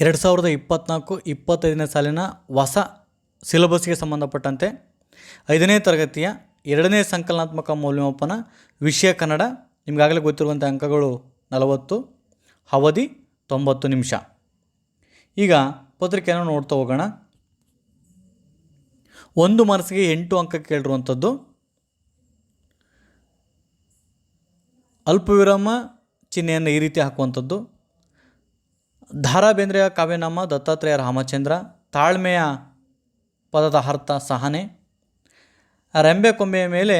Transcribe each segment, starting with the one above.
ಎರಡು ಸಾವಿರದ ಇಪ್ಪತ್ತ್ನಾಲ್ಕು ಇಪ್ಪತ್ತೈದನೇ ಸಾಲಿನ ಹೊಸ ಸಿಲೆಬಸ್ಗೆ ಸಂಬಂಧಪಟ್ಟಂತೆ ಐದನೇ ತರಗತಿಯ ಎರಡನೇ ಸಂಕಲನಾತ್ಮಕ ಮೌಲ್ಯಮಾಪನ ವಿಷಯ ಕನ್ನಡ. ನಿಮಗಾಗಲೇ ಗೊತ್ತಿರುವಂಥ ಅಂಕಗಳು ನಲವತ್ತು, ಅವಧಿ ತೊಂಬತ್ತು ನಿಮಿಷ. ಈಗ ಪತ್ರಿಕೆಯನ್ನು ನೋಡ್ತಾ ಹೋಗೋಣ. ಒಂದು ಮಾರ್ಕ್ಸ್ಗೆ ಎಂಟು ಅಂಕ ಕೇಳಿರುವಂಥದ್ದು. ಅಲ್ಪವಿರಾಮ ಚಿಹ್ನೆಯನ್ನು ಈ ರೀತಿ ಹಾಕುವಂಥದ್ದು. ಧಾರಾ ಬೇಂದ್ರೆಯ ಕಾವ್ಯನಾಮ ದತ್ತಾತ್ರೇಯ ರಾಮಚಂದ್ರ, ತಾಳ್ಮೆಯ ಪದದ ಅರ್ಥ ಸಹನೆ. ರೆಂಬೆ ಕೊಂಬೆಯ ಮೇಲೆ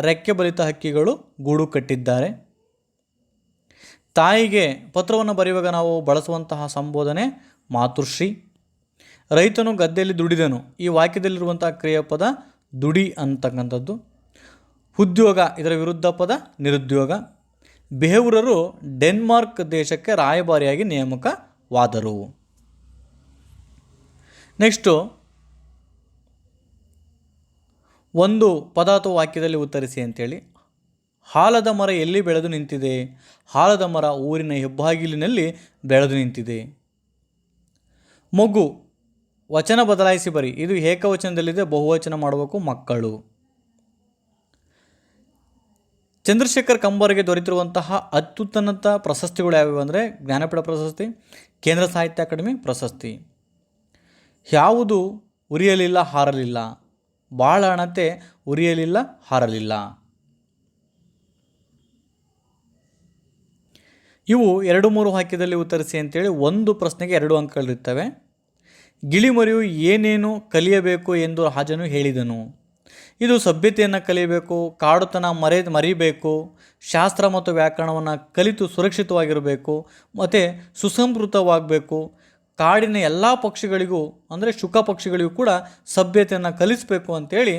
ರೆಕ್ಕೆ ಬಲಿತ ಹಕ್ಕಿಗಳು ಗೂಡು ಕಟ್ಟಿದ್ದಾರೆ. ತಾಯಿಗೆ ಪತ್ರವನ್ನು ಬರೆಯುವಾಗ ನಾವು ಬಳಸುವಂತಹ ಸಂಬೋಧನೆ ಮಾತೃಶ್ರೀ. ರೈತನು ಗದ್ದೆಯಲ್ಲಿ ದುಡಿದನು, ಈ ವಾಕ್ಯದಲ್ಲಿರುವಂಥ ಕ್ರಿಯಾಪದ ದುಡಿ ಅಂತಕ್ಕಂಥದ್ದು. ಉದ್ಯೋಗ ಇದರ ವಿರುದ್ಧ ಪದ, ನಿರುದ್ಯೋಗ. ಬೇವುರರು ಡೆನ್ಮಾರ್ಕ್ ದೇಶಕ್ಕೆ ರಾಯಭಾರಿಯಾಗಿ ನೇಮಕವಾದರು ನೆಕ್ಸ್ಟು, ಒಂದು ಪದ ಅಥವಾ ವಾಕ್ಯದಲ್ಲಿ ಉತ್ತರಿಸಿ ಅಂತೇಳಿ, ಹಾಲದ ಮರ ಎಲ್ಲಿ ಬೆಳೆದು ನಿಂತಿದೆ? ಹಾಲದ ಮರ ಊರಿನ ಹೆಬ್ಬಾಗಿಲಿನಲ್ಲಿ ಬೆಳೆದು ನಿಂತಿದೆ. ಮಗು, ವಚನ ಬದಲಾಯಿಸಿ ಬರಿ. ಇದು ಏಕವಚನದಲ್ಲಿದೆ, ಬಹುವಚನ ಮಾಡಬೇಕು ಮಕ್ಕಳು. ಚಂದ್ರಶೇಖರ್ ಕಂಬಾರಿಗೆ ದೊರೆತಿರುವಂತಹ ಅತ್ಯುನ್ನತ ಪ್ರಶಸ್ತಿಗಳು ಯಾವ್ಯಾವು ಅಂದರೆ ಜ್ಞಾನಪೀಠ ಪ್ರಶಸ್ತಿ, ಕೇಂದ್ರ ಸಾಹಿತ್ಯ ಅಕಾಡೆಮಿ ಪ್ರಶಸ್ತಿ. ಯಾವುದು ಉರಿಯಲಿಲ್ಲ ಹಾರಲಿಲ್ಲ? ಭಾಳ ಹಣತೆ ಉರಿಯಲಿಲ್ಲ ಹಾರಲಿಲ್ಲ. ಇವು ಎರಡು ಮೂರು ವಾಕ್ಯದಲ್ಲಿ ಉತ್ತರಿಸಿ ಅಂತೇಳಿ ಒಂದು ಪ್ರಶ್ನೆಗೆ ಎರಡು ಅಂಕಗಳಿರ್ತವೆ ಗಿಳಿಮರಿಯು ಏನೇನು ಕಲಿಯಬೇಕು ಎಂದು ರಾಜನು ಹೇಳಿದನು. ಇದು ಸಭ್ಯತೆಯನ್ನು ಕಲಿಯಬೇಕು, ಕಾಡುತನ ಮರೆ, ಮರಿಬೇಕು, ಶಾಸ್ತ್ರ ಮತ್ತು ವ್ಯಾಕರಣವನ್ನು ಕಲಿತು ಸುರಕ್ಷಿತವಾಗಿರಬೇಕು, ಮತ್ತು ಸುಸಂಸ್ಕೃತವಾಗಬೇಕು. ಕಾಡಿನ ಎಲ್ಲ ಪಕ್ಷಿಗಳಿಗೂ, ಅಂದರೆ ಶುಕ ಪಕ್ಷಿಗಳಿಗೂ ಕೂಡ ಸಭ್ಯತೆಯನ್ನು ಕಲಿಸಬೇಕು ಅಂತೇಳಿ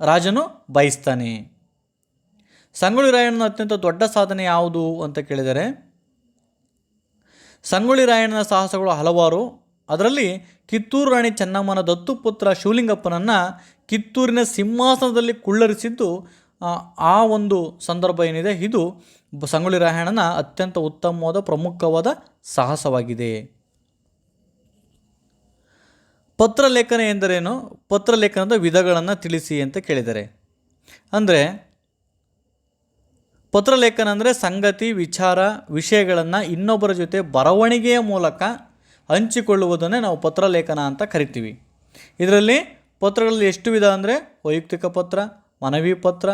ರಾಜನು ಬಯಸ್ತಾನೆ. ಸಂಗೊಳ್ಳಿ ರಾಯಣ್ಣನ ಅತ್ಯಂತ ದೊಡ್ಡ ಸಾಧನೆ ಯಾವುದು ಅಂತ ಕೇಳಿದರೆ, ಸಂಗೊಳ್ಳಿ ರಾಯಣ್ಣನ ಸಾಹಸಗಳು ಹಲವಾರು. ಅದರಲ್ಲಿ ಕಿತ್ತೂರು ರಾಣಿ ಚೆನ್ನಮ್ಮನ ದತ್ತುಪುತ್ರ ಶಿವಲಿಂಗಪ್ಪನನ್ನು ಕಿತ್ತೂರಿನ ಸಿಂಹಾಸನದಲ್ಲಿ ಕುಳ್ಳರಿಸಿದ್ದು ಆ, ಒಂದು ಸಂದರ್ಭ ಏನಿದೆ ಇದು ಸಂಗೊಳ್ಳಿ ರಾಯಣ್ಣನ ಅತ್ಯಂತ ಉತ್ತಮವಾದ ಪ್ರಮುಖವಾದ ಸಾಹಸವಾಗಿದೆ. ಪತ್ರಲೇಖನ ಎಂದರೇನು? ಪತ್ರಲೇಖನದ ವಿಧಗಳನ್ನು ತಿಳಿಸಿ ಅಂತ ಕೇಳಿದ್ದಾರೆ ಅಂದರೆ ಪತ್ರಲೇಖನ ಅಂದರೆ ಸಂಗತಿ ವಿಚಾರ ವಿಷಯಗಳನ್ನು ಇನ್ನೊಬ್ಬರ ಜೊತೆ ಬರವಣಿಗೆಯ ಮೂಲಕ ಹಂಚಿಕೊಳ್ಳುವುದನ್ನೇ ನಾವು ಪತ್ರಲೇಖನ ಅಂತ ಕರಿತೀವಿ. ಇದರಲ್ಲಿ ಪತ್ರಗಳಲ್ಲಿ ಎಷ್ಟು ವಿಧ ಅಂದರೆ ವೈಯಕ್ತಿಕ ಪತ್ರ, ಮನವಿ ಪತ್ರ,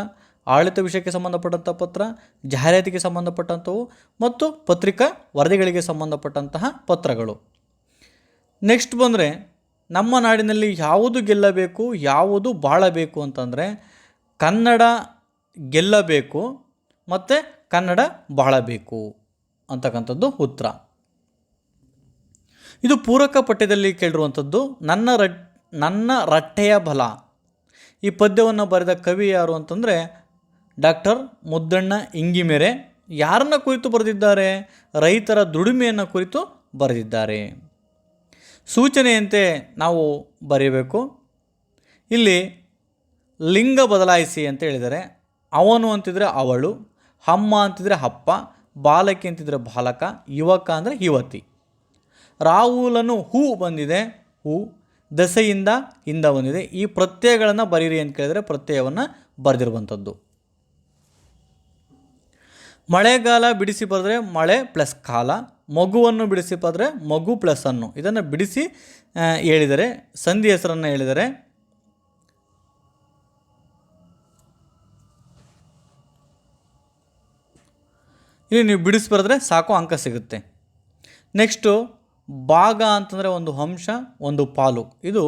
ಆಡಳಿತ ವಿಷಯಕ್ಕೆ ಸಂಬಂಧಪಟ್ಟಂಥ ಪತ್ರ, ಜಾಹೀರಾತಿಗೆ ಸಂಬಂಧಪಟ್ಟಂಥವು ಮತ್ತು ಪತ್ರಿಕಾ ವರದಿಗಳಿಗೆ ಸಂಬಂಧಪಟ್ಟಂತಹ ಪತ್ರಗಳು. ನೆಕ್ಸ್ಟ್ ಬಂದರೆ ನಮ್ಮ ನಾಡಿನಲ್ಲಿ ಯಾವುದು ಗೆಲ್ಲಬೇಕು, ಯಾವುದು ಬಾಳಬೇಕು ಅಂತಂದರೆ ಕನ್ನಡ ಗೆಲ್ಲಬೇಕು ಮತ್ತು ಕನ್ನಡ ಬಾಳಬೇಕು ಅಂತಕ್ಕಂಥದ್ದು ಉತ್ತರ. ಇದು ಪೂರಕ ಪಠ್ಯದಲ್ಲಿ ಕೇಳಿರುವಂಥದ್ದು, ನನ್ನ ರಟ್, ನನ್ನ ರಟ್ಟೆಯ ಬಲ. ಈ ಪದ್ಯವನ್ನು ಬರೆದ ಕವಿ ಯಾರು ಅಂತಂದರೆ, ಡಾಕ್ಟರ್ ಮುದ್ದಣ್ಣ ಇಂಗಿಮೆರೆ. ಯಾರನ್ನ ಕುರಿತು ಬರೆದಿದ್ದಾರೆ? ರೈತರ ದುಡಿಮೆಯನ್ನು ಕುರಿತು ಬರೆದಿದ್ದಾರೆ. ಸೂಚನೆಯಂತೆ ನಾವು ಬರೆಯಬೇಕು. ಇಲ್ಲಿ ಲಿಂಗ ಬದಲಾಯಿಸಿ ಅಂತ ಹೇಳಿದರೆ, ಅವನು ಅಂತಿದ್ರೆ ಅವಳು, ಅಮ್ಮ ಅಂತಿದ್ರೆ ಅಪ್ಪ, ಬಾಲಕಿ ಅಂತಿದ್ರೆ ಬಾಲಕ, ಯುವಕ ಅಂದರೆ ಯುವತಿ. ರಾಹುಲನು ಹೂ ಬಂದಿದೆ, ಹೂ ದಸೆಯಿಂದ ಹಿಂದ ಬಂದಿದೆ. ಈ ಪ್ರತ್ಯಯಗಳನ್ನು ಬರೀರಿ ಅಂತ ಕೇಳಿದರೆ ಪ್ರತ್ಯಯವನ್ನು ಬರೆದಿರುವಂಥದ್ದು. ಮಳೆಗಾಲ ಬಿಡಿಸಿ ಬರೆದ್ರೆ ಮಳೆ ಪ್ಲಸ್ ಕಾಲ, ಮಗುವನ್ನು ಬಿಡಿಸಿ ಬರೆದ್ರೆ ಮಗು ಪ್ಲಸ್ ಅನ್ನು. ಇದನ್ನು ಬಿಡಿಸಿ ಹೇಳಿದರೆ, ಸಂಧಿ ಹೆಸರನ್ನು ಹೇಳಿದರೆ, ಇಲ್ಲಿ ನೀವು ಬಿಡಿಸಿ ಬರೆದ್ರೆ ಸಾಕು ಅಂಕ ಸಿಗುತ್ತೆ. ನೆಕ್ಸ್ಟು ಭಾಗ ಅಂತಂದರೆ ಒಂದು ಅಂಶ ಒಂದು ಪಾಲು. ಇದು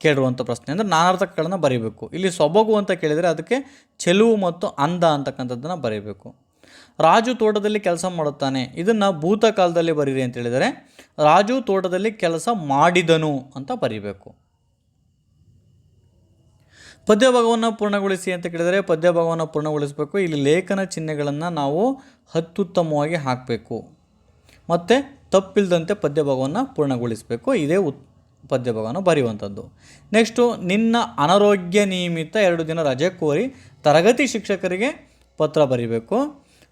ಕೇಳಿರುವಂಥ ಪ್ರಶ್ನೆ. ಅಂದರೆ ನಾನಾರ್ಥಕಗಳನ್ನು ಬರೀಬೇಕು. ಇಲ್ಲಿ ಸೊಬಗು ಅಂತ ಕೇಳಿದರೆ ಅದಕ್ಕೆ ಚೆಲುವು ಮತ್ತು ಅಂದ ಅಂತಕ್ಕಂಥದ್ದನ್ನು ಬರೀಬೇಕು. ರಾಜು ತೋಟದಲ್ಲಿ ಕೆಲಸ ಮಾಡುತ್ತಾನೆ. ಇದನ್ನು ಭೂತಕಾಲದಲ್ಲಿ ಬರೀರಿ ಅಂತ ಹೇಳಿದರೆ, ರಾಜು ತೋಟದಲ್ಲಿ ಕೆಲಸ ಮಾಡಿದನು ಅಂತ ಬರೀಬೇಕು. ಪದ್ಯ ಭಾಗವನ್ನು ಪೂರ್ಣಗೊಳಿಸಿ ಅಂತ ಕೇಳಿದರೆ, ಪದ್ಯ ಭಾಗವನ್ನು ಪೂರ್ಣಗೊಳಿಸಬೇಕು. ಇಲ್ಲಿ ಲೇಖನ ಚಿಹ್ನೆಗಳನ್ನು ನಾವು ಅತ್ಯುತ್ತಮವಾಗಿ ಹಾಕಬೇಕು. ಮತ್ತು ತಪ್ಪಿಲ್ಲದಂತೆ ಪದ್ಯ ಭಾಗವನ್ನು ಪೂರ್ಣಗೊಳಿಸಬೇಕು. ಇದೇ ಉತ್ ಪದ್ಯ ಭಾಗವನ್ನು ಬರೆಯುವಂಥದ್ದು. ನೆಕ್ಸ್ಟು ನಿನ್ನ ಅನಾರೋಗ್ಯ ನಿಯಮಿತ ಎರಡು ದಿನ ರಜೆ ಕೋರಿ ತರಗತಿ ಶಿಕ್ಷಕರಿಗೆ ಪತ್ರ ಬರೀಬೇಕು.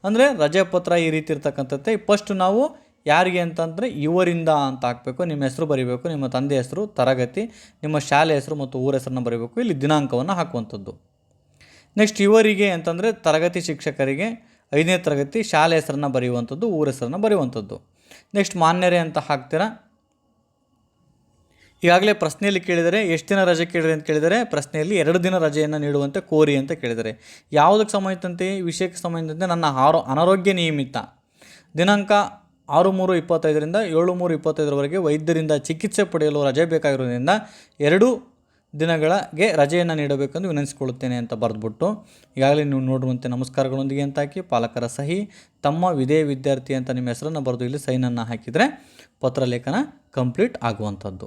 ಅಂದರೆ ರಜೆ ಪತ್ರ ಈ ರೀತಿ ಇರ್ತಕ್ಕಂಥದ್ದು. ಫಸ್ಟ್ ನಾವು ಯಾರಿಗೆ ಅಂತಂದರೆ ಇವರಿಂದ ಅಂತ ಹಾಕಬೇಕು. ನಿಮ್ಮ ಹೆಸರು ಬರೀಬೇಕು, ನಿಮ್ಮ ತಂದೆ ಹೆಸರು, ತರಗತಿ, ನಿಮ್ಮ ಶಾಲೆ ಹೆಸರು ಮತ್ತು ಊರ ಹೆಸರನ್ನ ಬರೀಬೇಕು. ಇಲ್ಲಿ ದಿನಾಂಕವನ್ನು ಹಾಕುವಂಥದ್ದು. ನೆಕ್ಸ್ಟ್ ಇವರಿಗೆ ಅಂತಂದರೆ ತರಗತಿ ಶಿಕ್ಷಕರಿಗೆ ಐದನೇ ತರಗತಿ ಶಾಲೆ ಹೆಸರನ್ನ ಬರೆಯುವಂಥದ್ದು, ಊರ ಹೆಸರನ್ನ ಬರೆಯುವಂಥದ್ದು. ನೆಕ್ಸ್ಟ್ ಮಾನ್ಯರೇ ಅಂತ ಹಾಕ್ತೀರಾ? ಈಗಾಗಲೇ ಪ್ರಶ್ನೆಯಲ್ಲಿ ಕೇಳಿದರೆ ಎಷ್ಟು ದಿನ ರಜೆ ಕೇಳಿರಿ ಅಂತ ಕೇಳಿದರೆ ಪ್ರಶ್ನೆಯಲ್ಲಿ ಎರಡು ದಿನ ರಜೆಯನ್ನು ನೀಡುವಂತೆ ಕೋರಿ ಅಂತ ಕೇಳಿದರೆ. ಯಾವುದಕ್ಕೆ ಸಂಬಂಧಿಸಿದಂತೆ ವಿಷಯಕ್ಕೆ ಸಂಬಂಧಿಸಿದಂತೆ ನನ್ನ ಆರೋ, ಅನಾರೋಗ್ಯ ನಿಯಮಿತ. ದಿನಾಂಕ ಆರು ಮೂರು ಇಪ್ಪತ್ತೈದರಿಂದ ಏಳು ಮೂರು ಇಪ್ಪತ್ತೈದರವರೆಗೆ ವೈದ್ಯರಿಂದ ಚಿಕಿತ್ಸೆ ಪಡೆಯಲು ರಜೆ ಬೇಕಾಗಿರೋದ್ರಿಂದ ಎರಡು ದಿನಗಳಿಗೆ ರಜೆಯನ್ನು ನೀಡಬೇಕೆಂದು ವಿನಂತಿಸಿಕೊಳ್ಳುತ್ತೇನೆ ಅಂತ ಬರೆದ್ಬಿಟ್ಟು ಈಗಾಗಲೇ ನೀವು ನೋಡುವಂತೆ ನಮಸ್ಕಾರಗಳೊಂದಿಗೆ ಅಂತ ಹಾಕಿ ಪಾಲಕರ ಸಹಿ, ತಮ್ಮ ವಿದೇ ವಿದ್ಯಾರ್ಥಿ ಅಂತ ನಿಮ್ಮ ಹೆಸರನ್ನು ಬರೆದು ಇಲ್ಲಿ ಸೈನನ್ನು ಹಾಕಿದರೆ ಪತ್ರಲೇಖನ ಕಂಪ್ಲೀಟ್ ಆಗುವಂಥದ್ದು.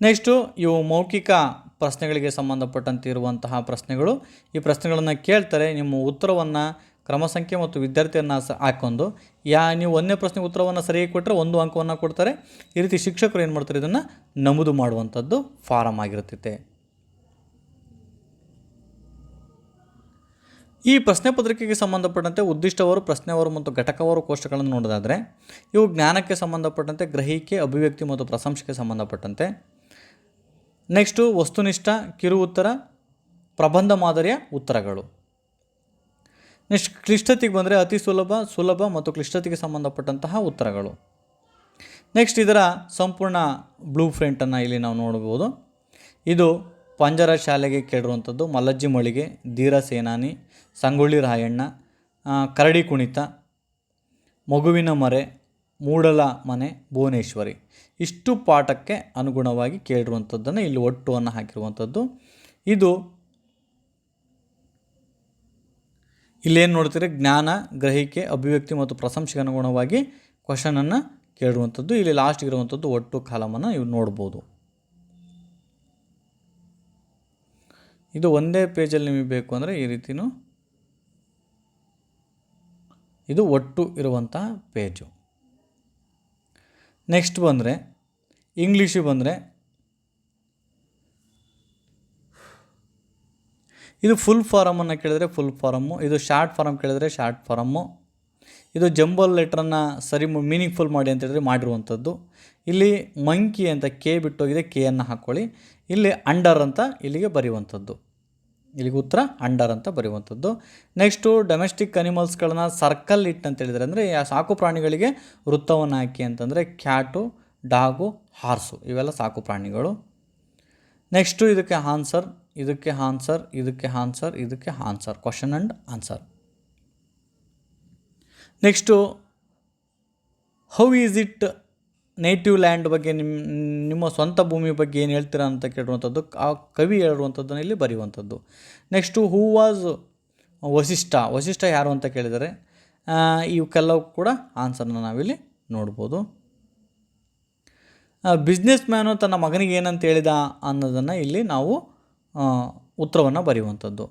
ನೆಕ್ಸ್ಟು ಇವು ಮೌಖಿಕ ಪ್ರಶ್ನೆಗಳಿಗೆ ಸಂಬಂಧಪಟ್ಟಂತೆ ಇರುವಂತಹ ಪ್ರಶ್ನೆಗಳು. ಈ ಪ್ರಶ್ನೆಗಳನ್ನು ಕೇಳ್ತಾರೆ, ನಿಮ್ಮ ಉತ್ತರವನ್ನು ಕ್ರಮ ಸಂಖ್ಯೆ ಮತ್ತು ವಿದ್ಯಾರ್ಥಿಯನ್ನು ಸ ಹಾಕೊಂಡು, ಯಾ ನೀವು ಒಂದನೇ ಪ್ರಶ್ನೆಗೆ ಉತ್ತರವನ್ನು ಸರಿಯಾಗಿ ಕೊಟ್ಟರೆ ಒಂದು ಅಂಕವನ್ನು ಕೊಡ್ತಾರೆ. ಈ ರೀತಿ ಶಿಕ್ಷಕರು ಏನು ಮಾಡ್ತಾರೆ ಇದನ್ನು? ನಮೂದು ಮಾಡುವಂಥದ್ದು ಫಾರಮ್ ಆಗಿರುತ್ತೈತೆ. ಈ ಪ್ರಶ್ನೆ ಪತ್ರಿಕೆಗೆ ಸಂಬಂಧಪಟ್ಟಂತೆ ಉದ್ದಿಷ್ಟವರು ಪ್ರಶ್ನೆವರು ಮತ್ತು ಘಟಕವರು ಕೋಷ್ಟಗಳನ್ನು ನೋಡೋದಾದರೆ, ಇವು ಜ್ಞಾನಕ್ಕೆ ಸಂಬಂಧಪಟ್ಟಂತೆ, ಗ್ರಹಿಕೆ, ಅಭಿವ್ಯಕ್ತಿ ಮತ್ತು ಪ್ರಶಂಸೆಗೆ ಸಂಬಂಧಪಟ್ಟಂತೆ. ನೆಕ್ಸ್ಟು ವಸ್ತುನಿಷ್ಠ ಕಿರು ಉತ್ತರ ಪ್ರಬಂಧ ಮಾದರಿಯ ಉತ್ತರಗಳು. ನೆಕ್ಸ್ಟ್ ಕ್ಲಿಷ್ಟತೆಗೆ ಬಂದರೆ ಅತಿ ಸುಲಭ ಸುಲಭ ಮತ್ತು ಕ್ಲಿಷ್ಟತೆಗೆ ಸಂಬಂಧಪಟ್ಟಂತಹ ಉತ್ತರಗಳು. ನೆಕ್ಸ್ಟ್ ಇದರ ಸಂಪೂರ್ಣ ಬ್ಲೂ ಪ್ರಿಂಟನ್ನು ಇಲ್ಲಿ ನಾವು ನೋಡ್ಬೋದು. ಇದು ಪಂಜರ ಶಾಲೆಗೆ ಕೇಳಿರುವಂಥದ್ದು, ಮಲ್ಲಜ್ಜಿ ಮಳಿಗೆ, ಧೀರ ಸೇನಾನಿ, ಸಂಗೊಳ್ಳಿ ರಾಯಣ್ಣ ಕರಡಿ ಕುಣಿತ, ಮಗುವಿನ ಮರೆ, ಮೂಡಲ ಮನೆ, ಭುವನೇಶ್ವರಿ. ಇಷ್ಟು ಪಾಠಕ್ಕೆ ಅನುಗುಣವಾಗಿ ಕೇಳಿರುವಂಥದ್ದನ್ನು ಇಲ್ಲಿ ಒಟ್ಟು ಅನ್ನು ಹಾಕಿರುವಂಥದ್ದು. ಇದು ಇಲ್ಲೇನು ನೋಡ್ತೀರಿ? ಜ್ಞಾನ, ಗ್ರಹಿಕೆ, ಅಭಿವ್ಯಕ್ತಿ ಮತ್ತು ಪ್ರಶಂಸೆಗೆ ಅನುಗುಣವಾಗಿ ಕ್ವಶನನ್ನು ಕೇಳುವಂಥದ್ದು ಇಲ್ಲಿ ಲಾಸ್ಟ್ ಇರುವಂಥದ್ದು ಒಟ್ಟು ಕಾಲಮನ್ನು ಇವು ನೋಡ್ಬೋದು. ಇದು ಒಂದೇ ಪೇಜಲ್ಲಿ ನಿಮಗೆ ಬೇಕು ಅಂದರೆ ಈ ರೀತಿಯೂ ಇದು ಒಟ್ಟು ಇರುವಂಥ ಪೇಜು ನೆಕ್ಸ್ಟ್ ಬಂದರೆ ಇಂಗ್ಲೀಷಿಗೆ ಬಂದರೆ ಇದು ಫುಲ್ ಫಾರಮನ್ನು ಕೇಳಿದರೆ ಫುಲ್ ಫಾರಮ್ಮು ಇದು ಶಾರ್ಟ್ ಫಾರಮ್ ಕೇಳಿದರೆ ಶಾರ್ಟ್ ಫಾರಮ್ಮು ಇದು ಜಂಬಲ್ ಲೆಟ್ರನ್ನು ಸರಿ ಮೀನಿಂಗ್ಫುಲ್ ಮಾಡಿ ಅಂತ ಹೇಳಿದ್ರೆ ಮಾಡಿರುವಂಥದ್ದು. ಇಲ್ಲಿ ಮಂಕಿ ಅಂತ ಕೆ ಬಿಟ್ಟೋಗಿದೆ ಕೆಯನ್ನು ಹಾಕ್ಕೊಳ್ಳಿ ಇಲ್ಲಿ ಅಂಡರ್ ಅಂತ ಇಲ್ಲಿಗೆ ಬರೆಯುವಂಥದ್ದು. ಇಲ್ಲಿಗೆ ಉತ್ತರ ಅಂಡರ್ ಅಂತ ಬರೆಯುವಂಥದ್ದು. ನೆಕ್ಸ್ಟು ಡೊಮೆಸ್ಟಿಕ್ ಅನಿಮಲ್ಸ್ಗಳನ್ನ ಸರ್ಕಲ್ ಇಟ್ ಅಂತ ಹೇಳಿದರೆ ಅಂದರೆ ಸಾಕು ಪ್ರಾಣಿಗಳಿಗೆ ವೃತ್ತವನ್ನು ಹಾಕಿ ಅಂತಂದರೆ ಕ್ಯಾಟು ಡಾಗು ಹಾರ್ಸು ಇವೆಲ್ಲ ಸಾಕು ಪ್ರಾಣಿಗಳು. ನೆಕ್ಸ್ಟು ಇದಕ್ಕೆ ಆನ್ಸರ್ ಇದಕ್ಕೆ ಆನ್ಸರ್ ಇದಕ್ಕೆ ಆನ್ಸರ್ ಇದಕ್ಕೆ answer question and answer next how is it native land ಬಗ್ಗೆ ನಿಮ್ಮ ನಿಮ್ಮ ಸ್ವಂತ ಭೂಮಿ ಬಗ್ಗೆ ಏನು ಹೇಳ್ತೀರಾ ಅಂತ ಕೇಳುವಂಥದ್ದು ಆ ಕವಿ ಹೇಳುವಂಥದ್ದನ್ನು ಇಲ್ಲಿ ಬರೆಯುವಂಥದ್ದು next who was Vasishtha Vasishtha ಯಾರು ಅಂತ ಕೇಳಿದರೆ ಇವಕ್ಕೆಲ್ಲವು ಕೂಡ ಆನ್ಸರ್ನ ನಾವಿಲ್ಲಿ ನೋಡ್ಬೋದು. ಬಿಸ್ನೆಸ್ ಮ್ಯಾನು ತನ್ನ ಮಗನಿಗೆ ಏನಂತ ಹೇಳಿದ ಅನ್ನೋದನ್ನು ಇಲ್ಲಿ ನಾವು ಉತ್ತರವನ್ನು ಬರೆಯುವಂಥದ್ದು.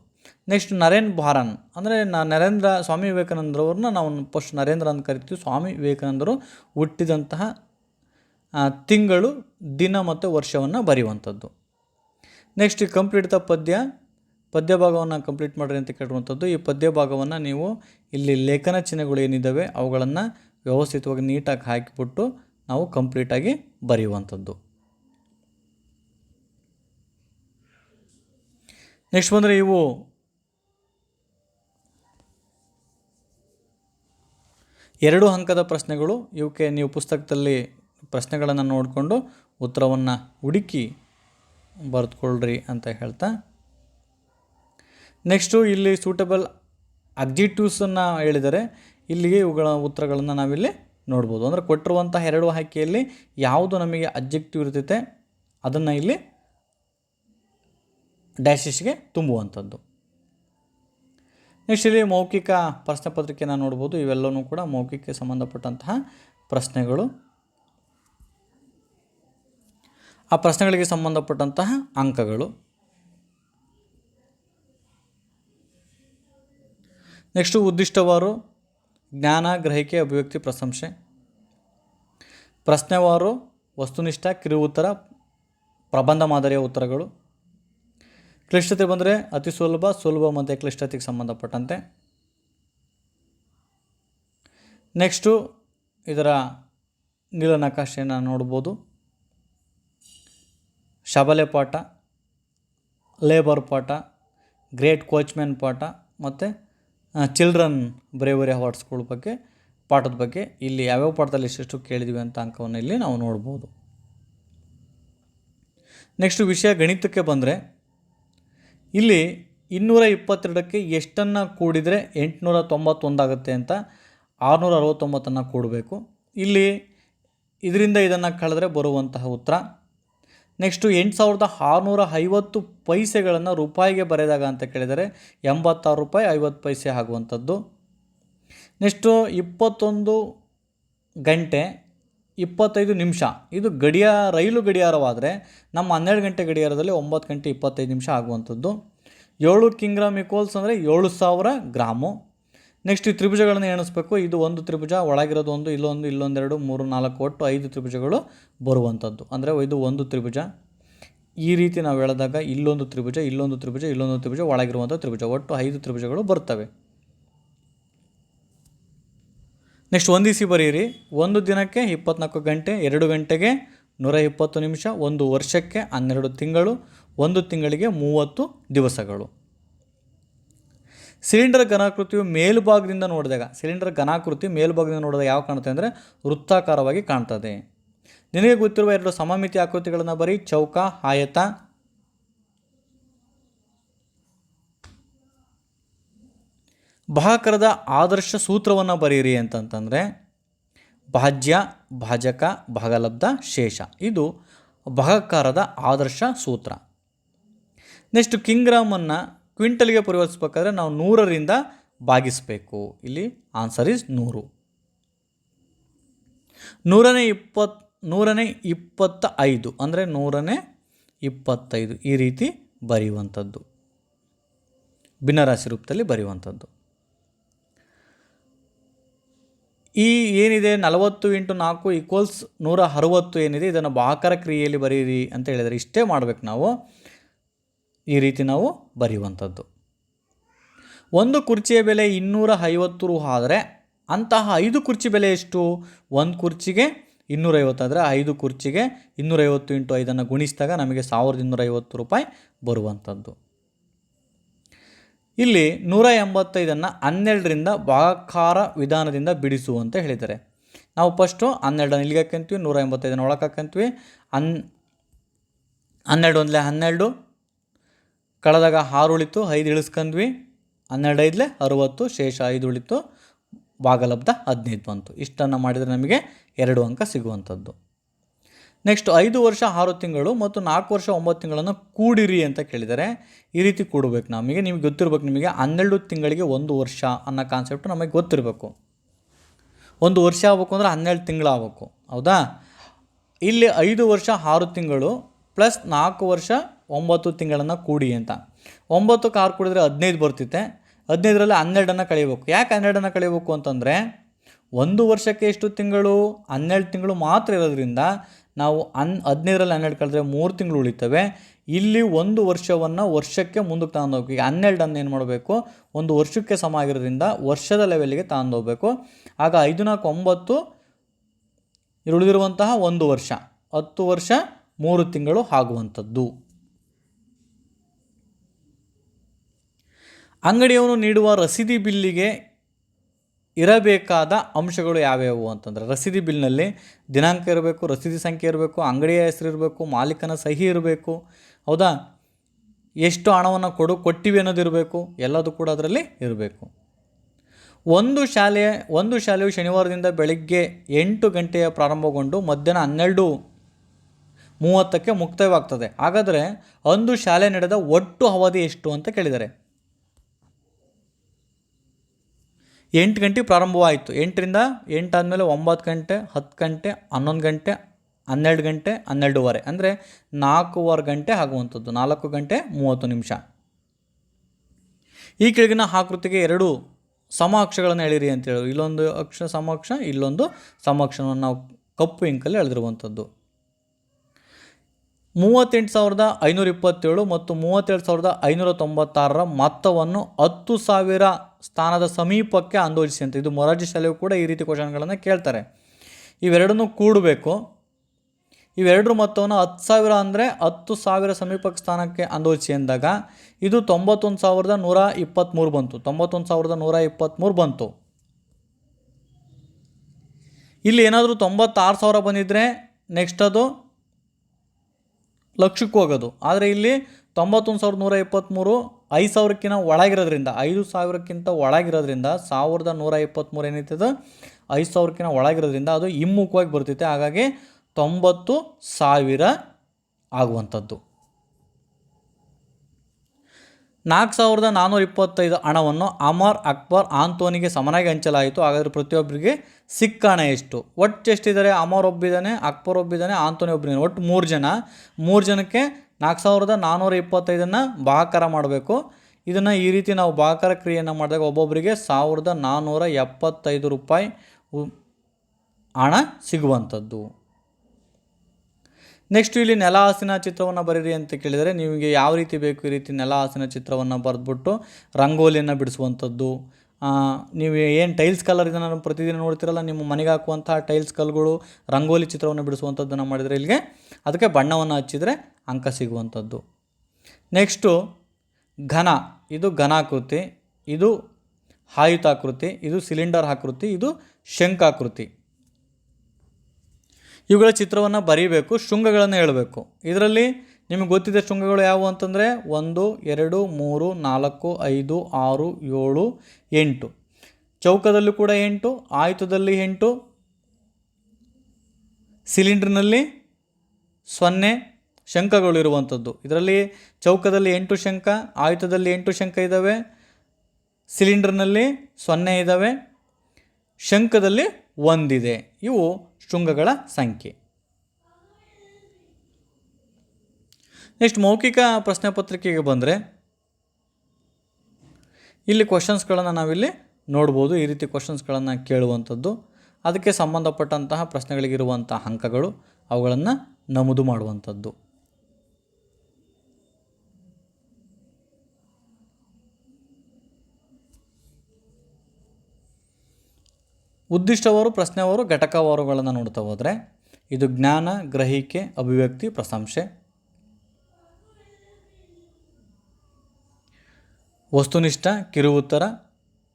ನೆಕ್ಸ್ಟ್ ನರೇನ್ ಭಾರನ್ ಅಂದರೆ ನಾ, ನರೇಂದ್ರ, ಸ್ವಾಮಿ ವಿವೇಕಾನಂದರವ್ರನ್ನ ನಾವು ಫಸ್ಟ್ ನರೇಂದ್ರ ಅಂತ ಕರಿತೀವಿ. ಸ್ವಾಮಿ ವಿವೇಕಾನಂದರು ಹುಟ್ಟಿದಂತಹ ತಿಂಗಳು, ದಿನ ಮತ್ತು ವರ್ಷವನ್ನು ಬರೆಯುವಂಥದ್ದು. ನೆಕ್ಸ್ಟ್ ಕಂಪ್ಲೀಟ್ ದ ಪದ್ಯ. ಪದ್ಯ ಭಾಗವನ್ನು ಕಂಪ್ಲೀಟ್ ಮಾಡಿರಿ ಅಂತ ಕೇಳುವಂಥದ್ದು ಈ ಪದ್ಯ ಭಾಗವನ್ನು ನೀವು ಇಲ್ಲಿ ಲೇಖನ ಚಿಹ್ನೆಗಳು ಏನಿದ್ದಾವೆ ಅವುಗಳನ್ನು ವ್ಯವಸ್ಥಿತವಾಗಿ ನೀಟಾಗಿ ಹಾಕಿಬಿಟ್ಟು ನಾವು ಕಂಪ್ಲೀಟಾಗಿ ಬರೆಯುವಂಥದ್ದು. ನೆಕ್ಸ್ಟ್ ಬಂದರೆ ಇವು. ಎರಡು ಅಂಕದ ಪ್ರಶ್ನೆಗಳು. ಇವಕ್ಕೆ ನೀವು ಪುಸ್ತಕದಲ್ಲಿ ಪ್ರಶ್ನೆಗಳನ್ನು ನೋಡಿಕೊಂಡು ಉತ್ತರವನ್ನು ಹುಡುಕಿ ಬರೆದುಕೊಳ್ಳ್ರಿ ಅಂತ ಹೇಳ್ತಾ. ನೆಕ್ಸ್ಟು ಇಲ್ಲಿ ಸೂಟಬಲ್ ಅಬ್ಜೆಕ್ಟಿವ್ಸನ್ನು ಹೇಳಿದರೆ ಇಲ್ಲಿಗೆ ಇವುಗಳ ಉತ್ತರಗಳನ್ನು ನಾವಿಲ್ಲಿ ನೋಡ್ಬೋದು. ಅಂದರೆ ಕೊಟ್ಟಿರುವಂತಹ ಎರಡು ಆಯ್ಕೆಯಲ್ಲಿ ಯಾವುದು ನಮಗೆ ಅಬ್ಜೆಕ್ಟಿವ್ ಇರ್ತೈತೆ ಅದನ್ನು ಇಲ್ಲಿ ಡ್ಯಾಶಸ್ಗೆ ತುಂಬುವಂಥದ್ದು. ನೆಕ್ಸ್ಟ್ ಇಲ್ಲಿ ಮೌಖಿಕ ಪ್ರಶ್ನೆ ಪತ್ರಿಕೆನ ನೋಡ್ಬೋದು. ಇವೆಲ್ಲವೂ ಕೂಡ ಮೌಖಿಕಕ್ಕೆ ಸಂಬಂಧಪಟ್ಟಂತಹ ಪ್ರಶ್ನೆಗಳು. ಆ ಪ್ರಶ್ನೆಗಳಿಗೆ ಸಂಬಂಧಪಟ್ಟಂತಹ ಅಂಕಗಳು. ನೆಕ್ಸ್ಟು ಉದ್ದಿಷ್ಟವಾರು ಜ್ಞಾನ, ಗ್ರಹಿಕೆ, ಅಭಿವ್ಯಕ್ತಿ, ಪ್ರಶಂಸೆ. ಪ್ರಶ್ನೆವಾರು ವಸ್ತುನಿಷ್ಠ ಕಿರು ಉತ್ತರ ಪ್ರಬಂಧ ಮಾದರಿಯ ಉತ್ತರಗಳು. ಕ್ಲಿಷ್ಟತೆ ಬಂದರೆ ಅತಿ ಸುಲಭ ಸುಲಭ ಮತ್ತು ಕ್ಲಿಷ್ಟತೆಗೆ ಸಂಬಂಧಪಟ್ಟಂತೆ. ನೆಕ್ಸ್ಟು ಇದರ ನೀಲನಕಾಶೆಯನ್ನು ನೋಡ್ಬೋದು. ಶಬಲೆ ಪಾಠ ಲೇಬರ್ ಪಾಠ ಗ್ರೇಟ್ ಕೋಚ್ಮ್ಯಾನ್ ಪಾಠ, ಮತ್ತು ಚಿಲ್ಡ್ರನ್ ಬ್ರೇವರಿ ಅವಾರ್ಡ್ಸ್ಗಳ ಬಗ್ಗೆ, ಪಾಠದ ಬಗ್ಗೆ ಇಲ್ಲಿ ಯಾವ್ಯಾವ ಪಾಠದಲ್ಲಿ ಎಷ್ಟೆಷ್ಟು ಕೇಳಿದ್ವಿ ಅಂತ ಅಂಕವನ್ನು ಇಲ್ಲಿ ನಾವು ನೋಡ್ಬೋದು. ನೆಕ್ಸ್ಟು ವಿಷಯ ಗಣಿತಕ್ಕೆ ಬಂದರೆ ಇಲ್ಲಿ ಇನ್ನೂರ ಇಪ್ಪತ್ತೆರಡಕ್ಕೆ ಎಷ್ಟನ್ನು ಕೂಡಿದರೆ ಎಂಟುನೂರ ತೊಂಬತ್ತೊಂದಾಗುತ್ತೆ ಅಂತ? ಆರುನೂರ ಅರವತ್ತೊಂಬತ್ತನ್ನು ಕೂಡಬೇಕು. ಇಲ್ಲಿ ಇದರಿಂದ ಇದನ್ನು ಕಳೆದ್ರೆ ಬರುವಂತಹ ಉತ್ತರ. ನೆಕ್ಸ್ಟು ಎಂಟು ಸಾವಿರದ ಆರುನೂರ ಐವತ್ತು ಪೈಸೆಗಳನ್ನು ರೂಪಾಯಿಗೆ ಬರೆದಾಗ ಅಂತ ಕೇಳಿದರೆ ಎಂಬತ್ತಾರು ರೂಪಾಯಿ ಐವತ್ತು ಪೈಸೆ ಆಗುವಂಥದ್ದು. ನೆಕ್ಸ್ಟು ಇಪ್ಪತ್ತೊಂದು ಗಂಟೆ ಇಪ್ಪತ್ತೈದು ನಿಮಿಷ. ಇದು ಗಡಿಯಾರ ರೈಲು ಗಡಿಯಾರವಾದರೆ ನಮ್ಮ ಹನ್ನೆರಡು ಗಂಟೆ ಗಡಿಯಾರದಲ್ಲಿ ಒಂಬತ್ತು ಗಂಟೆ ಇಪ್ಪತ್ತೈದು ನಿಮಿಷ ಆಗುವಂಥದ್ದು. ಏಳು ಕಿಂಗ್ರಾಮ್ ಈಕ್ವಲ್ಸ್ ಅಂದರೆ ಏಳು ಸಾವಿರ ಗ್ರಾಮು. ನೆಕ್ಸ್ಟ್ ಈ ತ್ರಿಭುಜಗಳನ್ನು ಎಣಿಸ್ಬೇಕು. ಇದು ಒಂದು ತ್ರಿಭುಜ, ಒಳಗಿರೋದು ಒಂದು, ಇಲ್ಲೊಂದು, ಇಲ್ಲೊಂದೆರಡು, ಮೂರು, ನಾಲ್ಕು, ಒಟ್ಟು ಐದು ತ್ರಿಭುಜಗಳು ಬರುವಂಥದ್ದು. ಅಂದರೆ ಇದು ಒಂದು ತ್ರಿಭುಜ. ಈ ರೀತಿ ನಾವು ಹೇಳಿದಾಗ ಇಲ್ಲೊಂದು ತ್ರಿಭುಜ ಇಲ್ಲೊಂದು ತ್ರಿಭುಜ ಇಲ್ಲೊಂದು ತ್ರಿಭುಜ, ಒಳಗಿರುವಂಥ ತ್ರಿಭುಜ, ಒಟ್ಟು ಐದು ತ್ರಿಭುಜಗಳು ಬರ್ತವೆ. ನೆಕ್ಸ್ಟ್ ಒಂದು ಇಸಿ ಬರೀರಿ. ಒಂದು ದಿನಕ್ಕೆ ಇಪ್ಪತ್ನಾಲ್ಕು ಗಂಟೆ, ಎರಡು ಗಂಟೆಗೆ ನೂರ ಇಪ್ಪತ್ತು ನಿಮಿಷ, ಒಂದು ವರ್ಷಕ್ಕೆ ಹನ್ನೆರಡು ತಿಂಗಳು, ಒಂದು ತಿಂಗಳಿಗೆ ಮೂವತ್ತು ದಿವಸಗಳು. ಸಿಲಿಂಡರ್ ಘನಾಕೃತಿಯು ಮೇಲ್ಭಾಗದಿಂದ ನೋಡಿದಾಗ, ಸಿಲಿಂಡರ್ ಘನಾಕೃತಿ ಮೇಲ್ಭಾಗದಿಂದ ನೋಡಿದಾಗ ಯಾವ ಕಾಣುತ್ತೆ ಅಂದರೆ ವೃತ್ತಾಕಾರವಾಗಿ ಕಾಣ್ತದೆ. ನಿನಗೆ ಗೊತ್ತಿರುವ ಎರಡು ಸಮಮಿತಿ ಆಕೃತಿಗಳನ್ನು ಬರೀ ಚೌಕ, ಆಯತ ಭಾಕರದ ಆದರ್ಶ ಸೂತ್ರವನ್ನು ಬರೆಯಿರಿ ಅಂತಂತಂದರೆ ಭಾಜ್ಯ, ಭಾಜಕ, ಭಾಗಲಬ್ಧ, ಶೇಷ. ಇದು ಭಾಗಕಾರದ ಆದರ್ಶ ಸೂತ್ರ. ನೆಕ್ಸ್ಟ್ ಕಿಂಗ್ರಾಮನ್ನು ಕ್ವಿಂಟಲ್ಗೆ ಪರಿವರ್ತಿಸ್ಬೇಕಾದ್ರೆ ನಾವು ನೂರರಿಂದ ಭಾಗಿಸಬೇಕು. ಇಲ್ಲಿ ಆನ್ಸರ್ ಇಸ್ ನೂರು. ನೂರನೇ ಇಪ್ಪತ್ತು ನೂರನೇ ಇಪ್ಪತ್ತ ಐದು ಅಂದರೆ ನೂರನೇ ಇಪ್ಪತ್ತೈದು. ಈ ರೀತಿ ಬರೆಯುವಂಥದ್ದು. ಭಿನ್ನರಾಶಿ ರೂಪದಲ್ಲಿ ಬರೆಯುವಂಥದ್ದು. ಈ ಏನಿದೆ ನಲವತ್ತು ಇಂಟು ನಾಲ್ಕು ಈಕ್ವಲ್ಸ್ ನೂರ ಅರವತ್ತು ಏನಿದೆ, ಇದನ್ನು ಭಾಕರ ಕ್ರಿಯೆಯಲ್ಲಿ ಬರೀರಿ ಅಂತ ಹೇಳಿದರೆ ಇಷ್ಟೇ ಮಾಡಬೇಕು ನಾವು. ಈ ರೀತಿ ನಾವು ಬರೆಯುವಂಥದ್ದು. ಒಂದು ಕುರ್ಚಿಯ ಬೆಲೆ ಇನ್ನೂರ ಐವತ್ತು ರು ಆದರೆ ಅಂತಹ ಐದು ಕುರ್ಚಿ ಬೆಲೆ ಎಷ್ಟು? ಒಂದು ಕುರ್ಚಿಗೆ ಇನ್ನೂರೈವತ್ತಾದರೆ ಐದು ಕುರ್ಚಿಗೆ ಇನ್ನೂರೈವತ್ತು ಇಂಟು ಐದನ್ನು ಗುಣಿಸಿದಾಗ ನಮಗೆ ಸಾವಿರದ ಇನ್ನೂರೈವತ್ತು ರೂಪಾಯಿ ಬರುವಂಥದ್ದು. ಇಲ್ಲಿ ನೂರ ಎಂಬತ್ತೈದನ್ನು ಹನ್ನೆರಡರಿಂದ ಭಾಗಾಕಾರ ವಿಧಾನದಿಂದ ಬಿಡಿಸು ಅಂತ ಹೇಳಿದ್ದಾರೆ. ನಾವು ಫಸ್ಟು ಹನ್ನೆರಡನ್ನು ಇಲ್ಲಿಗೆ ಹಾಕ್ಕೊಂತೀವಿ ನೂರ ಎಂಬತ್ತೈದನ್ನು ಒಳಗೆ ಹಾಕ್ಕೊಂತೀವಿ ಹನ್, ಹನ್ನೆರಡು ಒಂದಲೇ ಹನ್ನೆರಡು, ಕಳೆದಾಗ ಆರು ಉಳಿತು, ಐದು ಇಳಿಸ್ಕಂದ್ವಿ. ಹನ್ನೆರಡು ಐದಲೇ ಅರುವತ್ತು, ಶೇಷ ಐದು ಉಳಿತು, ಭಾಗಲಬ್ಧ ಹದಿನೈದು ಬಂತು. ಇಷ್ಟನ್ನು ಮಾಡಿದರೆ ನಮಗೆ ಎರಡು ಅಂಕ ಸಿಗುವಂಥದ್ದು. ನೆಕ್ಸ್ಟ್ ಐದು ವರ್ಷ ಆರು ತಿಂಗಳು ಮತ್ತು ನಾಲ್ಕು ವರ್ಷ ಒಂಬತ್ತು ತಿಂಗಳನ್ನು ಕೂಡಿರಿ ಅಂತ ಕೇಳಿದರೆ ಈ ರೀತಿ ಕೂಡಬೇಕು ನಮಗೆ. ನಿಮಗೆ ಗೊತ್ತಿರಬೇಕು, ನಿಮಗೆ ಹನ್ನೆರಡು ತಿಂಗಳಿಗೆ ಒಂದು ವರ್ಷ ಅನ್ನೋ ಕಾನ್ಸೆಪ್ಟ್ ನಮಗೆ ಗೊತ್ತಿರಬೇಕು. ಒಂದು ವರ್ಷ ಆಗ್ಬೇಕು ಅಂದರೆ ಹನ್ನೆರಡು ತಿಂಗಳು ಆಗ್ಬೇಕು. ಹೌದಾ? ಇಲ್ಲಿ ಐದು ವರ್ಷ ಆರು ತಿಂಗಳು ಪ್ಲಸ್ ನಾಲ್ಕು ವರ್ಷ ಒಂಬತ್ತು ತಿಂಗಳನ್ನು ಕೂಡಿ ಅಂತ. ಒಂಬತ್ತು ಕಾರ್ ಕೂಡಿದ್ರೆ ಹದಿನೈದು ಬರ್ತಿತ್ತೆ. ಹದಿನೈದರಲ್ಲಿ ಹನ್ನೆರಡನ್ನು ಕಳಿಬೇಕು ಯಾಕೆ ಹನ್ನೆರಡನ್ನು ಕಳಿಬೇಕು ಅಂತಂದರೆ ಒಂದು ವರ್ಷಕ್ಕೆ ಎಷ್ಟು ತಿಂಗಳು? ಹನ್ನೆರಡು ತಿಂಗಳು ಮಾತ್ರ ಇರೋದ್ರಿಂದ ನಾವು ಅನ್ ಹದಿನೈದರಲ್ಲಿ ಹನ್ನೆರಡು ಕಳೆದ್ರೆ ಮೂರು ತಿಂಗಳು ಉಳಿತವೆ. ಇಲ್ಲಿ ಒಂದು ವರ್ಷವನ್ನು ವರ್ಷಕ್ಕೆ ಮುಂದಕ್ಕೆ ತಗೊಂಡು ಹೋಗ್ಬೇಕು. ಈಗ ಹನ್ನೆರಡನ್ನು ಏನು ಮಾಡಬೇಕು? ಒಂದು ವರ್ಷಕ್ಕೆ ಸಮ ಆಗಿರೋದ್ರಿಂದ ವರ್ಷದ ಲೆವೆಲ್ಗೆ ತಗೊಂಡು ಹೋಗ್ಬೇಕು. ಆಗ ಐದು, ನಾಲ್ಕು, ಒಂಬತ್ತು ಉಳಿದಿರುವಂತಹ ಒಂದು ವರ್ಷ. ಹತ್ತು ವರ್ಷ, ಮೂರು ತಿಂಗಳು ಆಗುವಂಥದ್ದು. ಅಂಗಡಿಯವನು ನೀಡುವ ರಸೀದಿ ಬಿಲ್ಲಿಗೆ ಇರಬೇಕಾದ ಅಂಶಗಳು ಯಾವ್ಯಾವು ಅಂತಂದರೆ ರಸೀದಿ ಬಿಲ್ನಲ್ಲಿ ದಿನಾಂಕ ಇರಬೇಕು, ರಸೀದಿ ಸಂಖ್ಯೆ ಇರಬೇಕು, ಅಂಗಡಿಯ ಹೆಸರು ಇರಬೇಕು, ಮಾಲೀಕನ ಸಹಿ ಇರಬೇಕು, ಹೌದಾ? ಎಷ್ಟು ಹಣವನ್ನು ಕೊಡು, ಕೊಟ್ಟಿವಿ ಅನ್ನೋದಿರಬೇಕು ಎಲ್ಲದೂ ಕೂಡ ಅದರಲ್ಲಿ ಇರಬೇಕು. ಒಂದು ಶಾಲೆ ಒಂದು ಶಾಲೆಯು ಶನಿವಾರದಿಂದ ಬೆಳಗ್ಗೆ ಎಂಟು ಗಂಟೆಯ ಪ್ರಾರಂಭಗೊಂಡು ಮಧ್ಯಾಹ್ನ ಹನ್ನೆರಡು ಮೂವತ್ತಕ್ಕೆ ಮುಕ್ತಾಯವಾಗ್ತದೆ. ಹಾಗಾದರೆ ಒಂದು ಶಾಲೆ ನಡೆದ ಒಟ್ಟು ಅವಧಿ ಎಷ್ಟು ಅಂತ ಕೇಳಿದ್ದಾರೆ. ಎಂಟು ಗಂಟೆಗೆ ಪ್ರಾರಂಭವಾಯಿತು. ಎಂಟರಿಂದ ಎಂಟು ಆದಮೇಲೆ ಒಂಬತ್ತು ಗಂಟೆ, ಹತ್ತು ಗಂಟೆ, ಹನ್ನೊಂದು ಗಂಟೆ, ಹನ್ನೆರಡು ಗಂಟೆ, ಹನ್ನೆರಡುವರೆ. ಅಂದರೆ ನಾಲ್ಕೂವರೆ ಗಂಟೆ ಆಗುವಂಥದ್ದು. ನಾಲ್ಕು ಗಂಟೆ ಮೂವತ್ತು ನಿಮಿಷ. ಈ ಕೆಳಗಿನ ಆಕೃತಿಗೆ ಎರಡು ಸಮ ಅಕ್ಷಗಳನ್ನು ಅಂತ ಹೇಳಿದ್ರು. ಇಲ್ಲೊಂದು ಅಕ್ಷ ಸಮ ಅಕ್ಷ ಇಲ್ಲೊಂದು ಸಮ ಅಕ್ಷರವನ್ನು ನಾವು ಕಪ್ಪು ಇಂಕಲ್ಲಿ ಎಳೆದಿರುವಂಥದ್ದು. ಮೂವತ್ತೆಂಟು ಸಾವಿರದ ಐನೂರ ಇಪ್ಪತ್ತೇಳು ಮತ್ತು ಮೂವತ್ತೇಳು ಸಾವಿರದ ಐನೂರ ತೊಂಬತ್ತಾರರ ಮೊತ್ತವನ್ನು ಹತ್ತು ಸಾವಿರ ಸ್ಥಾನದ ಸಮೀಪಕ್ಕೆ ಆಂದೋಲಿಸಿ ಅಂತ ಇದು ಮೊರಾರ್ಜಿ ಶಾಲೆಯು ಕೂಡ ಈ ರೀತಿ ಕ್ವಶನ್ಗಳನ್ನು ಕೇಳ್ತಾರೆ. ಇವೆರಡನ್ನೂ ಕೂಡಬೇಕು. ಇವೆರಡರ ಮೊತ್ತವನ್ನು ಹತ್ತು ಸಾವಿರ ಅಂದರೆ ಹತ್ತು ಸಾವಿರ ಸಮೀಪಕ್ಕೆ ಸ್ಥಾನಕ್ಕೆ ಅಂದೋಚಿಸಿ ಅಂದಾಗ ಇದು ತೊಂಬತ್ತೊಂದು ಸಾವಿರದ ನೂರ ಇಪ್ಪತ್ತ್ಮೂರು ಬಂತು. ತೊಂಬತ್ತೊಂದು ಸಾವಿರದ ನೂರ ಇಪ್ಪತ್ತ್ಮೂರು ಬಂತು. ಇಲ್ಲಿ ಏನಾದರೂ ತೊಂಬತ್ತಾರು ಸಾವಿರ ಬಂದಿದ್ದರೆ ನೆಕ್ಸ್ಟ್ ಅದು ಲಕ್ಷಕ್ಕೆ ಹೋಗೋದು. ಆದರೆ ಇಲ್ಲಿ ತೊಂಬತ್ತೊಂದು ಸಾವಿರದ ನೂರ ಇಪ್ಪತ್ತ್ಮೂರು ಐದು ಸಾವಿರಕ್ಕಿಂತ ಒಳಗಿರೋದ್ರಿಂದ, ಐದು ಸಾವಿರಕ್ಕಿಂತ ಒಳಗಿರೋದ್ರಿಂದ ಸಾವಿರದ ನೂರ ಇಪ್ಪತ್ತ್ಮೂರು ಏನೈತದ? ಐದು ಸಾವಿರಕ್ಕಿಂತ ಒಳಗಿರೋದ್ರಿಂದ ಅದು ಹಿಮ್ಮುಖವಾಗಿ ಬರ್ತೈತೆ. ಹಾಗಾಗಿ ತೊಂಬತ್ತು ಸಾವಿರ ಆಗುವಂಥದ್ದು. ನಾಲ್ಕು ಸಾವಿರದ ನಾನ್ನೂರ ಇಪ್ಪತ್ತೈದು ಹಣವನ್ನು ಅಮರ್ ಅಕ್ಬರ್ ಆಂತೋನಿಗೆ ಸಮನಾಗಿ ಹಂಚಲಾಯಿತು. ಹಾಗಾದರೆ ಪ್ರತಿಯೊಬ್ಬರಿಗೆ ಸಿಕ್ಕ ಹಣ ಎಷ್ಟು? ಒಟ್ಟು ಎಷ್ಟಿದ್ದಾರೆ? ಅಮರ್ ಒಬ್ಬಿದ್ದಾನೆ, ಅಕ್ಬರ್ ಒಬ್ಬಿದ್ದಾನೆ, ಆಂತೋನಿ ಒಬ್ಬಿದ್ದಾನೆ. ಒಟ್ಟು ಮೂರು ಜನ. ಮೂರು ಜನಕ್ಕೆ ನಾಲ್ಕು ಸಾವಿರದ ನಾನ್ನೂರ ಇಪ್ಪತ್ತೈದನ್ನು ಭಾಗಕಾರ ಮಾಡಬೇಕು. ಇದನ್ನು ಈ ರೀತಿ ನಾವು ಭಾಗಕಾರ ಕ್ರಿಯೆಯನ್ನು ಮಾಡಿದಾಗ ಒಬ್ಬೊಬ್ಬರಿಗೆ ಸಾವಿರದ ನಾನ್ನೂರ ಎಪ್ಪತ್ತೈದು ರೂಪಾಯಿ ಹಣ ಸಿಗುವಂಥದ್ದು. ನೆಕ್ಸ್ಟ್ ಇಲ್ಲಿ ನೆಲ ಹಾಸಿನ ಚಿತ್ರವನ್ನು ಬರೀರಿ ಅಂತ ಕೇಳಿದರೆ ನಿಮಗೆ ಯಾವ ರೀತಿ ಬೇಕು ಈ ರೀತಿ ನೆಲ ಹಾಸಿನ ಚಿತ್ರವನ್ನು ಬರೆದ್ಬಿಟ್ಟು ರಂಗೋಲಿಯನ್ನು ಬಿಡಿಸುವಂಥದ್ದು. ನೀವು ಏನು ಟೈಲ್ಸ್ ಕಲರ್ ಇದನ್ನು ಪ್ರತಿದಿನ ನೋಡ್ತಿರಲ್ಲ, ನಿಮ್ಮ ಮನೆಗೆ ಹಾಕುವಂತಹ ಟೈಲ್ಸ್ ಕಲ್ಗಳು ರಂಗೋಲಿ ಚಿತ್ರವನ್ನು ಬಿಡಿಸುವಂಥದ್ದನ್ನು ಮಾಡಿದರೆ ಇಲ್ಲಿಗೆ ಅದಕ್ಕೆ ಬಣ್ಣವನ್ನು ಹಚ್ಚಿದರೆ ಅಂಕ ಸಿಗುವಂಥದ್ದು. ನೆಕ್ಸ್ಟು ಘನ. ಇದು ಘನಾಕೃತಿ, ಇದು ಆಯುತಾಕೃತಿ, ಇದು ಸಿಲಿಂಡರ್ ಆಕೃತಿ, ಇದು ಶಂಕಾಕೃತಿ. ಇವುಗಳ ಚಿತ್ರವನ್ನು ಬರೀಬೇಕು, ಶೃಂಗಗಳನ್ನು ಹೇಳಬೇಕು. ಇದರಲ್ಲಿ ನಿಮಗೆ ಗೊತ್ತಿದೆ ಶೃಂಗಗಳು ಯಾವುವು ಅಂತಂದರೆ ಒಂದು, ಎರಡು, ಮೂರು, ನಾಲ್ಕು, ಐದು, ಆರು, ಏಳು, ಎಂಟು. ಚೌಕದಲ್ಲೂ ಕೂಡ ಎಂಟು, ಆಯುತದಲ್ಲಿ ಎಂಟು, ಸಿಲಿಂಡ್ರ್ನಲ್ಲಿ ಸೊನ್ನೆ ಶಂಕಗಳು ಇರುವಂಥದ್ದು ಇದರಲ್ಲಿ ಚೌಕದಲ್ಲಿ ಎಂಟು ಶಂಕ, ಆಯುಧದಲ್ಲಿ ಎಂಟು ಶಂಕ ಇದ್ದಾವೆ ಸಿಲಿಂಡರ್ನಲ್ಲಿ ಸೊನ್ನೆ ಇದ್ದಾವೆ ಶಂಕದಲ್ಲಿ ಒಂದಿದೆ. ಇವು ಶೃಂಗಗಳ ಸಂಖ್ಯೆ. ನೆಕ್ಸ್ಟ್ ಮೌಖಿಕ ಪ್ರಶ್ನೆ ಪತ್ರಿಕೆಗೆ ಬಂದರೆ, ಇಲ್ಲಿ ಕ್ವಶನ್ಸ್ಗಳನ್ನು ನಾವಿಲ್ಲಿ ನೋಡ್ಬೋದು, ಈ ರೀತಿ ಕ್ವಶನ್ಸ್ಗಳನ್ನು ಕೇಳುವಂಥದ್ದು. ಅದಕ್ಕೆ ಸಂಬಂಧಪಟ್ಟಂತಹ ಪ್ರಶ್ನೆಗಳಿಗಿರುವಂಥ ಅಂಕಗಳು ಅವುಗಳನ್ನು ನಮೂದು ಮಾಡುವಂಥದ್ದು. ಉದ್ದಿಷ್ಟವಾರು, ಪ್ರಶ್ನೆವಾರು, ಘಟಕವಾರುಗಳನ್ನು ನೋಡ್ತಾ ಹೋದರೆ ಇದು ಜ್ಞಾನ, ಗ್ರಹಿಕೆ, ಅಭಿವ್ಯಕ್ತಿ, ಪ್ರಶಂಸೆ. ವಸ್ತುನಿಷ್ಠ ಕಿರು ಉತ್ತರ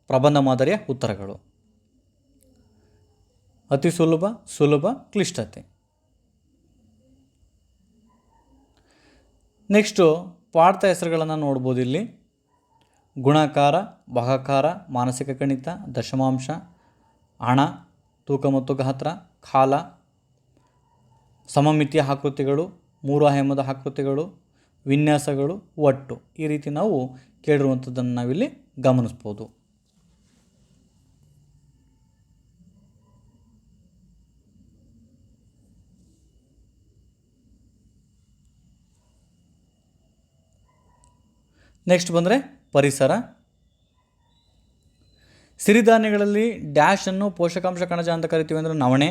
ಪ್ರಬಂಧ ಮಾದರಿಯ ಉತ್ತರಗಳು. ಅತಿ ಸುಲಭ ಸುಲಭ, ಕ್ಲಿಷ್ಟತೆ. ನೆಕ್ಸ್ಟು ಪಾಠ ಹೆಸರುಗಳನ್ನು ನೋಡ್ಬೋದು ಇಲ್ಲಿ. ಗುಣಾಕಾರ, ಭಾಗಾಕಾರ, ಮಾನಸಿಕ ಗಣಿತ, ದಶಮಾಂಶ ಹಣ, ತೂಕ ಮತ್ತು ಗಾತ್ರ, ಕಾಲ, ಸಮಮಿತಿಯ ಆಕೃತಿಗಳು, ಮೂರು ಆಯಾಮದ ಆಕೃತಿಗಳು, ವಿನ್ಯಾಸಗಳು, ಒಟ್ಟು. ಈ ರೀತಿ ನಾವು ಕೇಳಿರುವಂಥದ್ದನ್ನು ನಾವಿಲ್ಲಿ ಗಮನಿಸ್ಬೋದು. ನೆಕ್ಸ್ಟ್ ಬಂದರೆ ಪರಿಸರ. ಸಿರಿಧಾನ್ಯಗಳಲ್ಲಿ ಡ್ಯಾಶನ್ನು ಪೋಷಕಾಂಶ ಕಣಜ ಅಂತ ಕರಿತೀವಿ ಅಂದರೆ ನವಣೆ.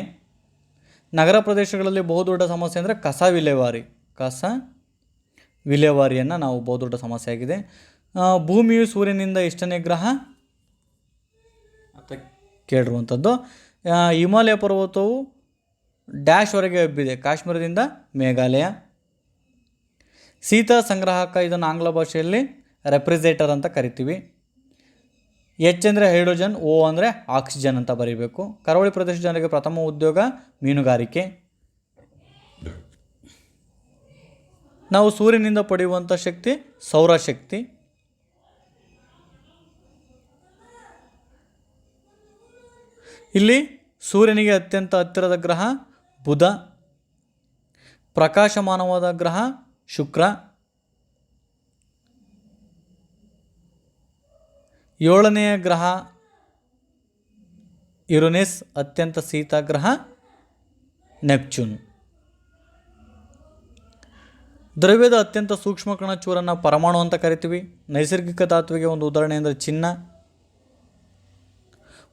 ನಗರ ಪ್ರದೇಶಗಳಲ್ಲಿ ಬಹುದೊಡ್ಡ ಸಮಸ್ಯೆ ಅಂದರೆ ಕಸ ವಿಲೇವಾರಿ. ಕಸ ವಿಲೇವಾರಿಯನ್ನು ನಾವು ಬಹುದೊಡ್ಡ ಸಮಸ್ಯೆ ಆಗಿದೆ. ಭೂಮಿಯು ಸೂರ್ಯನಿಂದ ಎಷ್ಟನೇ ಗ್ರಹ? ಅಂತ ಕೇಳಿರುವಂಥದ್ದು. ಹಿಮಾಲಯ ಪರ್ವತವು ಡ್ಯಾಶ್ವರೆಗೆ ಹಬ್ಬಿದೆ ಕಾಶ್ಮೀರದಿಂದ ಮೇಘಾಲಯ. ಸೀತಾ ಸಂಗ್ರಾಹಕ ಇದನ್ನು ಆಂಗ್ಲ ಭಾಷೆಯಲ್ಲಿ ರೆಪ್ರಿಸೇಟರ್ ಅಂತ ಕರಿತೀವಿ. ಎಚ್ ಅಂದರೆ ಹೈಡ್ರೋಜನ್ ಓ ಅಂದರೆ ಆಕ್ಸಿಜನ್ ಅಂತ ಬರೀಬೇಕು. ಕರಾವಳಿ ಪ್ರದೇಶ ಜನರಿಗೆ ಪ್ರಥಮ ಉದ್ಯೋಗ ಮೀನುಗಾರಿಕೆ. ನಾವು ಸೂರ್ಯನಿಂದ ಪಡೆಯುವಂಥ ಶಕ್ತಿ ಸೌರಶಕ್ತಿ. ಇಲ್ಲಿ ಸೂರ್ಯನಿಗೆ ಅತ್ಯಂತ ಹತ್ತಿರದ ಗ್ರಹ ಬುಧ. ಪ್ರಕಾಶಮಾನವಾದ ಗ್ರಹ ಶುಕ್ರ. ಏಳನೆಯ ಗ್ರಹ ಯುರುನಿಸ್, ಅತ್ಯಂತ ಶೀತ ಗ್ರಹ ನೆಪ್ಚೂನ್. ದ್ರವ್ಯದ ಅತ್ಯಂತ ಸೂಕ್ಷ್ಮ ಕಣ ಚೂರನ್ನು ಪರಮಾಣು ಅಂತ ಕರಿತೀವಿ. ನೈಸರ್ಗಿಕ ಧಾತುವಿಗೆ ಒಂದು ಉದಾಹರಣೆ ಅಂದರೆ ಚಿನ್ನ.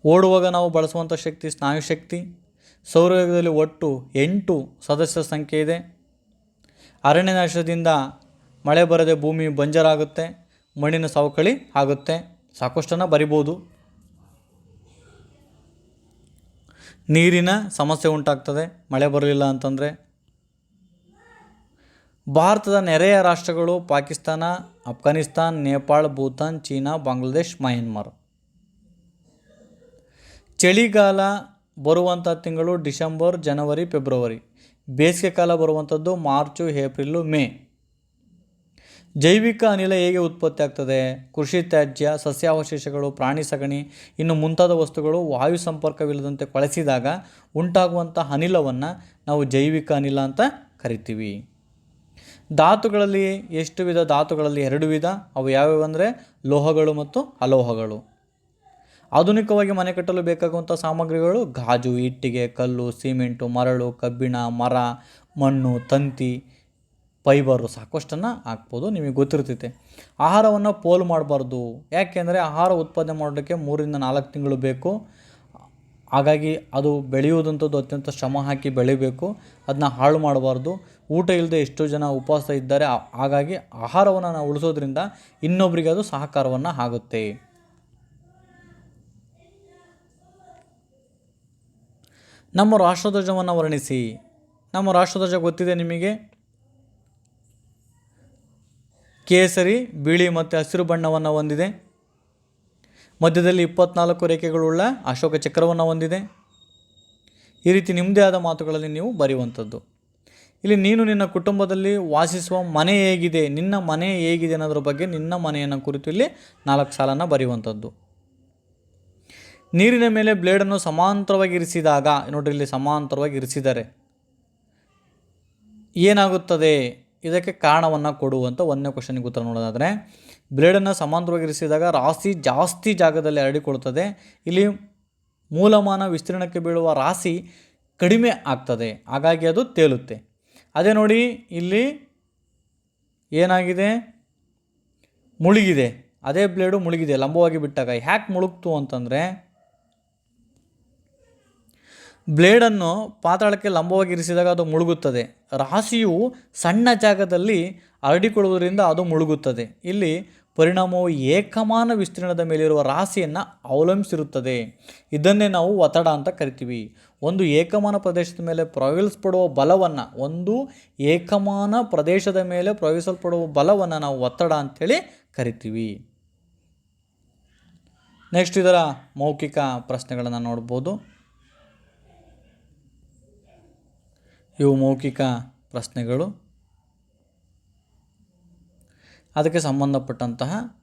ಓಡುವಾಗ ನಾವು ಬಳಸುವಂಥ ಶಕ್ತಿ ಸ್ನಾಯು ಶಕ್ತಿ. ಸೌರಯುಗದಲ್ಲಿ ಒಟ್ಟು ಎಂಟು ಸದಸ್ಯರ ಸಂಖ್ಯೆ ಇದೆ. ಅರಣ್ಯನಾಶದಿಂದ ಮಳೆ ಬರದೆ ಭೂಮಿ ಬಂಜರಾಗುತ್ತೆ. ಮಣ್ಣಿನ ಸವಕಳಿ ಆಗುತ್ತೆ. ಸಾಕಷ್ಟನ್ನು ಬರಿಬೋದು. ನೀರಿನ ಸಮಸ್ಯೆ ಉಂಟಾಗ್ತದೆ, ಮಳೆ ಬರಲಿಲ್ಲ ಅಂತಂದರೆ. ಭಾರತದ ನೆರೆಯ ರಾಷ್ಟ್ರಗಳು ಪಾಕಿಸ್ತಾನ, ಅಫ್ಘಾನಿಸ್ತಾನ್, ನೇಪಾಳ್, ಭೂತಾನ್, ಚೀನಾ, ಬಾಂಗ್ಲಾದೇಶ್, ಮಯನ್ಮಾರ್. ಚಳಿಗಾಲ ಬರುವಂಥ ತಿಂಗಳು ಡಿಸೆಂಬರ್, ಜನವರಿ, ಫೆಬ್ರವರಿ. ಬೇಸಿಗೆ ಕಾಲ ಬರುವಂಥದ್ದು ಮಾರ್ಚು ಏಪ್ರಿಲು ಮೇ. ಜೈವಿಕ ಅನಿಲ ಹೇಗೆ ಉತ್ಪತ್ತಿ ಆಗ್ತದೆ? ಕೃಷಿ ತ್ಯಾಜ್ಯ, ಸಸ್ಯಾವಶೇಷಗಳು, ಪ್ರಾಣಿ ಸಗಣಿ, ಇನ್ನು ಮುಂತಾದ ವಸ್ತುಗಳು ವಾಯು ಸಂಪರ್ಕವಿಲ್ಲದಂತೆ ಕೊಳೆಸಿದಾಗ ಉಂಟಾಗುವಂಥ ಅನಿಲವನ್ನು ನಾವು ಜೈವಿಕ ಅನಿಲ ಅಂತ ಕರಿತೀವಿ. ಧಾತುಗಳಲ್ಲಿ ಎಷ್ಟು ವಿಧ? ಧಾತುಗಳಲ್ಲಿ ಎರಡು ವಿಧ. ಅವು ಯಾವ್ಯಾವು ಅಂದರೆ? ಲೋಹಗಳು ಮತ್ತು ಅಲೋಹಗಳು. ಆಧುನಿಕವಾಗಿ ಮನೆ ಕಟ್ಟಲು ಬೇಕಾಗುವಂಥ ಸಾಮಗ್ರಿಗಳು ಗಾಜು, ಇಟ್ಟಿಗೆ, ಕಲ್ಲು, ಸಿಮೆಂಟು, ಮರಳು, ಕಬ್ಬಿಣ, ಮರ, ಮಣ್ಣು, ತಂತಿ. ಫೈಬರು ಸಾಕಷ್ಟನ್ನು ಹಾಕ್ಬೋದು. ನಿಮಗೆ ಗೊತ್ತಿರ್ತೈತೆ. ಆಹಾರವನ್ನು ಪೋಲು ಮಾಡಬಾರ್ದು. ಯಾಕೆಂದರೆ ಆಹಾರ ಉತ್ಪಾದನೆ ಮಾಡೋದಕ್ಕೆ ಮೂರಿಂದ ನಾಲ್ಕು ತಿಂಗಳು ಬೇಕು. ಹಾಗಾಗಿ ಅದು ಬೆಳೆಯುವುದಂಥದ್ದು ಅತ್ಯಂತ ಶ್ರಮ ಹಾಕಿ ಬೆಳಿಬೇಕು. ಅದನ್ನ ಹಾಳು ಮಾಡಬಾರ್ದು. ಊಟ ಇಲ್ಲದೆ ಎಷ್ಟೋ ಜನ ಉಪವಾಸ ಇದ್ದಾರೆ. ಹಾಗಾಗಿ ಆಹಾರವನ್ನು ನಾವು ಉಳಿಸೋದ್ರಿಂದ ಇನ್ನೊಬ್ಬರಿಗೆ ಅದು ಸಹಕಾರವನ್ನು ಆಗುತ್ತೆ. ನಮ್ಮ ರಾಷ್ಟ್ರಧ್ವಜವನ್ನು ವರ್ಣಿಸಿ. ನಮ್ಮ ರಾಷ್ಟ್ರಧ್ವಜ ಗೊತ್ತಿದೆ ನಿಮಗೆ? ಕೇಸರಿ, ಬಿಳಿ ಮತ್ತು ಹಸಿರು ಬಣ್ಣವನ್ನು ಹೊಂದಿದೆ. ಮಧ್ಯದಲ್ಲಿ ಇಪ್ಪತ್ನಾಲ್ಕು ರೇಖೆಗಳುಳ್ಳ ಅಶೋಕ ಚಕ್ರವನ್ನು ಹೊಂದಿದೆ. ಈ ರೀತಿ ನಿಮ್ಮದೇ ಆದ ಮಾತುಗಳಲ್ಲಿ ನೀವು ಬರೆಯುವಂಥದ್ದು. ಇಲ್ಲಿ ನೀನು ನಿನ್ನ ಕುಟುಂಬದಲ್ಲಿ ವಾಸಿಸುವ ಮನೆ ಹೇಗಿದೆ, ನಿನ್ನ ಮನೆ ಹೇಗಿದೆ ಅನ್ನೋದ್ರ ಬಗ್ಗೆ ನಿನ್ನ ಮನೆಯನ್ನು ಕುರಿತು ಇಲ್ಲಿ ನಾಲ್ಕು ಸಾಲನ್ನು ಬರೆಯುವಂಥದ್ದು. ನೀರಿನ ಮೇಲೆ ಬ್ಲೇಡನ್ನು ಸಮಾಂತರವಾಗಿ ಇರಿಸಿದಾಗ, ನೋಡಿರಿ ಇಲ್ಲಿ ಸಮಾಂತರವಾಗಿ ಇರಿಸಿದ್ದಾರೆ. ಏನಾಗುತ್ತದೆ? ಇದಕ್ಕೆ ಕಾರಣವನ್ನು ಕೊಡುವಂಥ ಒಂದನೇ ಕ್ವಶನಿಗೆ ಉತ್ತರ ನೋಡೋದಾದರೆ ಬ್ಲೇಡನ್ನು ಸಮಾಂತರವಾಗಿ ಇರಿಸಿದಾಗ ರಾಶಿ ಜಾಸ್ತಿ ಜಾಗದಲ್ಲಿ ಹರಡಿಕೊಳ್ಳುತ್ತದೆ. ಇಲ್ಲಿ ಮೂಲಮಾನ ವಿಸ್ತೀರ್ಣಕ್ಕೆ ಬೀಳುವ ರಾಶಿ ಕಡಿಮೆ ಆಗ್ತದೆ. ಹಾಗಾಗಿ ಅದು ತೇಲುತ್ತೆ. ಅದೇ ನೋಡಿ, ಇಲ್ಲಿ ಏನಾಗಿದೆ? ಮುಳುಗಿದೆ. ಅದೇ ಬ್ಲೇಡು ಮುಳುಗಿದೆ, ಲಂಬವಾಗಿ ಬಿಟ್ಟಾಗ. ಯಾಕೆ ಮುಳುಗ್ತು ಅಂತಂದರೆ ಬ್ಲೇಡನ್ನು ಪಾತಾಳಕ್ಕೆ ಲಂಬವಾಗಿ ಇರಿಸಿದಾಗ ಅದು ಮುಳುಗುತ್ತದೆ. ರಾಶಿಯು ಸಣ್ಣ ಜಾಗದಲ್ಲಿ ಹರಡಿಕೊಳ್ಳುವುದರಿಂದ ಅದು ಮುಳುಗುತ್ತದೆ. ಇಲ್ಲಿ ಪರಿಣಾಮವು ಏಕಮಾನ ವಿಸ್ತೀರ್ಣದ ಮೇಲಿರುವ ರಾಶಿಯನ್ನು ಅವಲಂಬಿಸಿರುತ್ತದೆ. ಇದನ್ನೇ ನಾವು ಒತ್ತಡ ಅಂತ ಕರಿತೀವಿ. ಒಂದು ಏಕಮಾನ ಪ್ರದೇಶದ ಮೇಲೆ ಪ್ರಯೋಗಿಸಲ್ಪಡುವ ಬಲವನ್ನು, ಒಂದು ಏಕಮಾನ ಪ್ರದೇಶದ ಮೇಲೆ ಪ್ರಯೋಗಿಸಲ್ಪಡುವ ಬಲವನ್ನು ನಾವು ಒತ್ತಡ ಅಂತೇಳಿ ಕರಿತೀವಿ. ನೆಕ್ಸ್ಟ್ ಇದರ ಮೌಖಿಕ ಪ್ರಶ್ನೆಗಳನ್ನು ನೋಡ್ಬೋದು. ಇವು ಮೌಖಿಕ ಪ್ರಶ್ನೆಗಳು. ಅದಕ್ಕೆ ಸಂಬಂಧಪಟ್ಟಂತಹ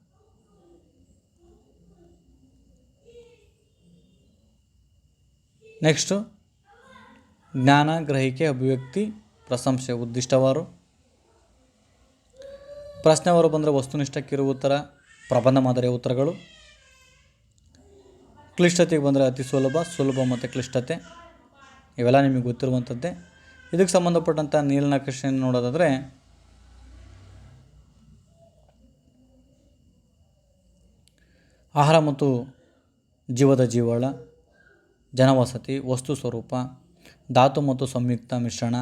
ನೆಕ್ಸ್ಟು, ಜ್ಞಾನ, ಗ್ರಹಿಕೆ, ಅಭಿವ್ಯಕ್ತಿ, ಪ್ರಶಂಸೆ, ಉದ್ದಿಷ್ಟವಾರು. ಪ್ರಶ್ನೆವಾರು ಬಂದರೆ ವಸ್ತುನಿಷ್ಠಕ್ಕಿರುವ ಉತ್ತರ, ಪ್ರಬಂಧ ಮಾದರಿಯ ಉತ್ತರಗಳು. ಕ್ಲಿಷ್ಟತೆಗೆ ಬಂದರೆ ಅತಿ ಸುಲಭ ಸುಲಭ ಮತ್ತು ಕ್ಲಿಷ್ಟತೆ. ಇವೆಲ್ಲ ನಿಮಗೆ ಗೊತ್ತಿರುವಂಥದ್ದೇ. ಇದಕ್ಕೆ ಸಂಬಂಧಪಟ್ಟಂಥ ನೀಲನಕ್ಷೆಯನ್ನು ನೋಡೋದಾದರೆ, ಆಹಾರ ಮತ್ತು ಜೀವದ ಜೀವಾಳ, ಜನವಸತಿ, ವಸ್ತು ಸ್ವರೂಪ, ಧಾತು ಮತ್ತು ಸಂಯುಕ್ತ ಮಿಶ್ರಣ,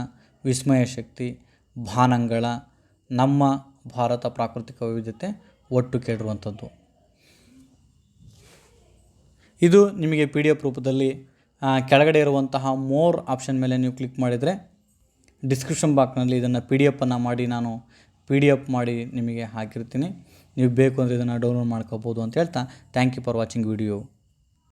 ವಿಸ್ಮಯ ಶಕ್ತಿ, ಭಾನಂಗಳ, ನಮ್ಮ ಭಾರತ ಪ್ರಾಕೃತಿಕ ವೈವಿಧ್ಯತೆ ಒಟ್ಟು ಕೇಳಿರುವಂಥದ್ದು. ಇದು ನಿಮಗೆ ಪಿ ಡಿ ಎಫ್ ರೂಪದಲ್ಲಿ ಕೆಳಗಡೆ ಇರುವಂತಹ ಮೋರ್ ಆಪ್ಷನ್ ಮೇಲೆ ನೀವು ಕ್ಲಿಕ್ ಮಾಡಿದರೆ ಡಿಸ್ಕ್ರಿಪ್ಷನ್ ಬಾಕ್ನಲ್ಲಿ ಇದನ್ನು ಪಿ ಡಿ ಎಫನ್ನು ಮಾಡಿ ನಾನು ಪಿ ಡಿ ಎಫ್ ಮಾಡಿ ನಿಮಗೆ ಹಾಕಿರ್ತೀನಿ. ನೀವು ಬೇಕು ಅಂದರೆ ಇದನ್ನು ಡೌನ್ಲೋಡ್ ಮಾಡ್ಕೋಬೋದು ಅಂತ ಹೇಳ್ತಾ. Thank you for watching video